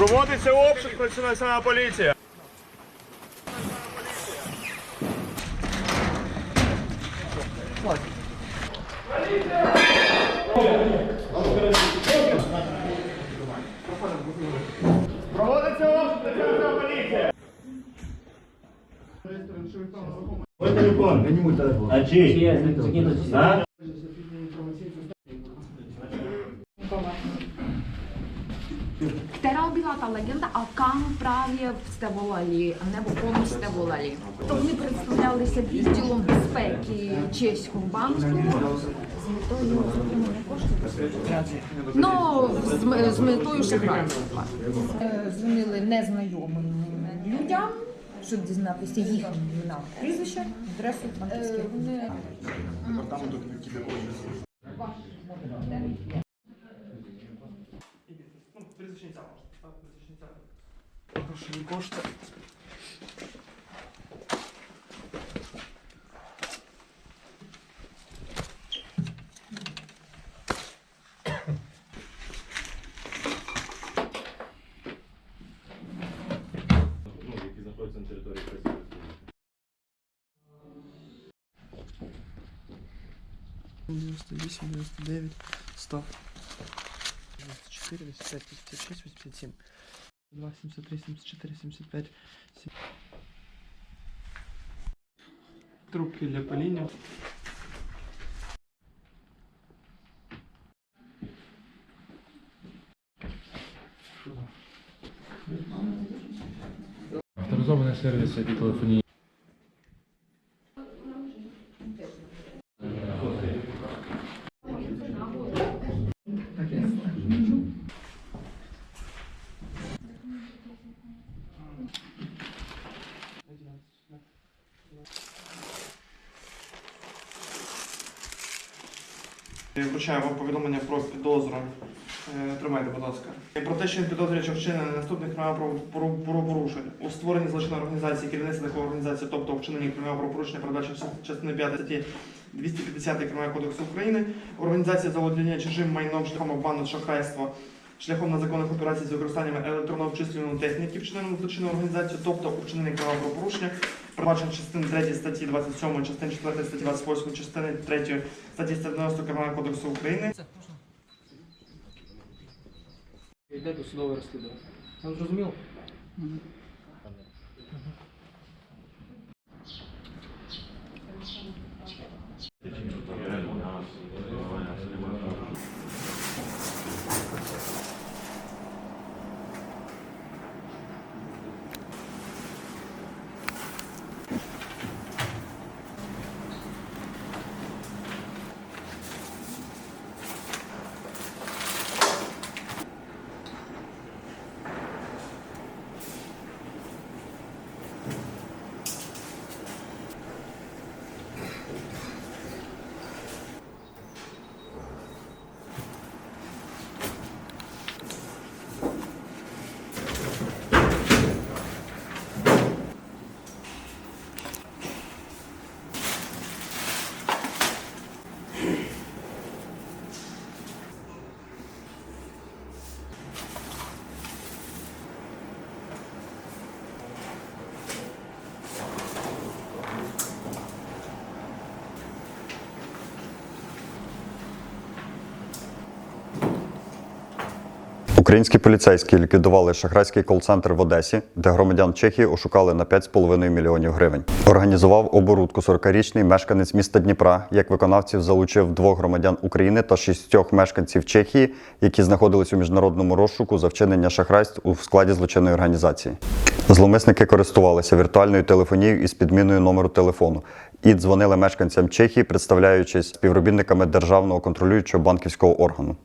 Проводиться обшук національна поліція. Проводиться обшук національна поліція. Мой телефон, гони мой телефон. А чей? А? Která Byla ta legenda a kam právě jste volali, nebo komu jste volali? To вони представлялися відділом безпеки чеського банку з метою коштів. Ну, з, м- з метою шахрайства. Е, Дзвонили незнайомим людям, щоб дізнатися їхні імена, прізвища, адресу банківських. Грошові кошти. Ну, які знаходяться на території Російської Республіки. 98, 99, 100. 94, 85, 86, 87. 2, 73, 74, 75. сем- Трубки для паління. Авторизований сервіс і телефонії. Я Вручаю вам повідомлення про підозру. Е, Тримайте, будь ласка. Про те, що він підозрює, що вчинення наступних кримінальних право- правопорушень у створенні злочинної організації, керівництва такої організації, тобто вчиненні кримінального правопорушення, передбачено частини 5 статті 250 Кримінального кодексу України, організація заволодіння чужим майном шляхом обману шахрайства, шляхом незаконних операцій з використанням електронного обчислювальної техніки, вчиненому злочинною організацією, тобто у вчиненні правопорушення, передбачено частини 3 статті 27, частини 4 статті 28, частини 3 статті 190 Кримінального кодексу України. Йде до судового розслідування. Вам зрозуміло? Українські поліцейські ліквідували шахрайський кол-центр в Одесі, де громадян Чехії ошукали на 5,5 мільйонів гривень. Організував оборудку 40-річний мешканець міста Дніпра. Як виконавців залучив двох громадян України та шістьох мешканців Чехії, які знаходились у міжнародному розшуку за вчинення шахрайств у складі злочинної організації. Зловмисники користувалися віртуальною телефонією із підміною номеру телефону і дзвонили мешканцям Чехії, представляючись співробітниками державного контролюючого банківського органу.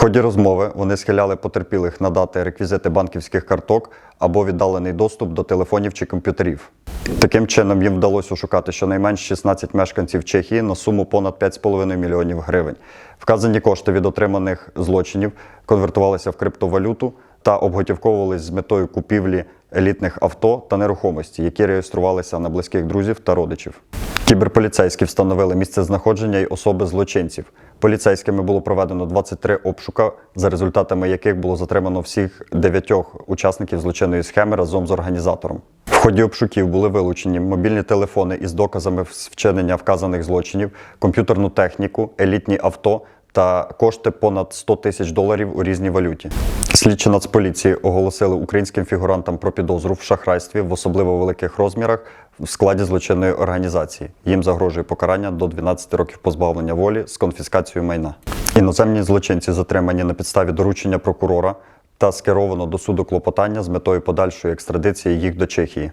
Ході розмови вони схиляли потерпілих надати реквізити банківських карток або віддалений доступ до телефонів чи комп'ютерів. Таким чином їм вдалося ошукати щонайменш 16 мешканців Чехії на суму понад 5,5 мільйонів гривень. Вказані кошти від отриманих злочинів конвертувалися в криптовалюту та обготівковувались з метою купівлі елітних авто та нерухомості, які реєструвалися на близьких друзів та родичів. Кіберполіцейські встановили місце знаходження й особи злочинців. Поліцейськими було проведено 23 обшука, за результатами яких було затримано всіх дев'ятьох учасників злочинної схеми разом з організатором. В ході обшуків були вилучені мобільні телефони із доказами вчинення вказаних злочинів, комп'ютерну техніку, елітні авто та кошти понад 100 тисяч доларів у різній валюті. Слідчі Нацполіції оголосили українським фігурантам про підозру в шахрайстві в особливо великих розмірах в складі злочинної організації. Їм загрожує покарання до 12 років позбавлення волі з конфіскацією майна. Іноземні злочинці затримані на підставі доручення прокурора та скеровано до суду клопотання з метою подальшої екстрадиції їх до Чехії.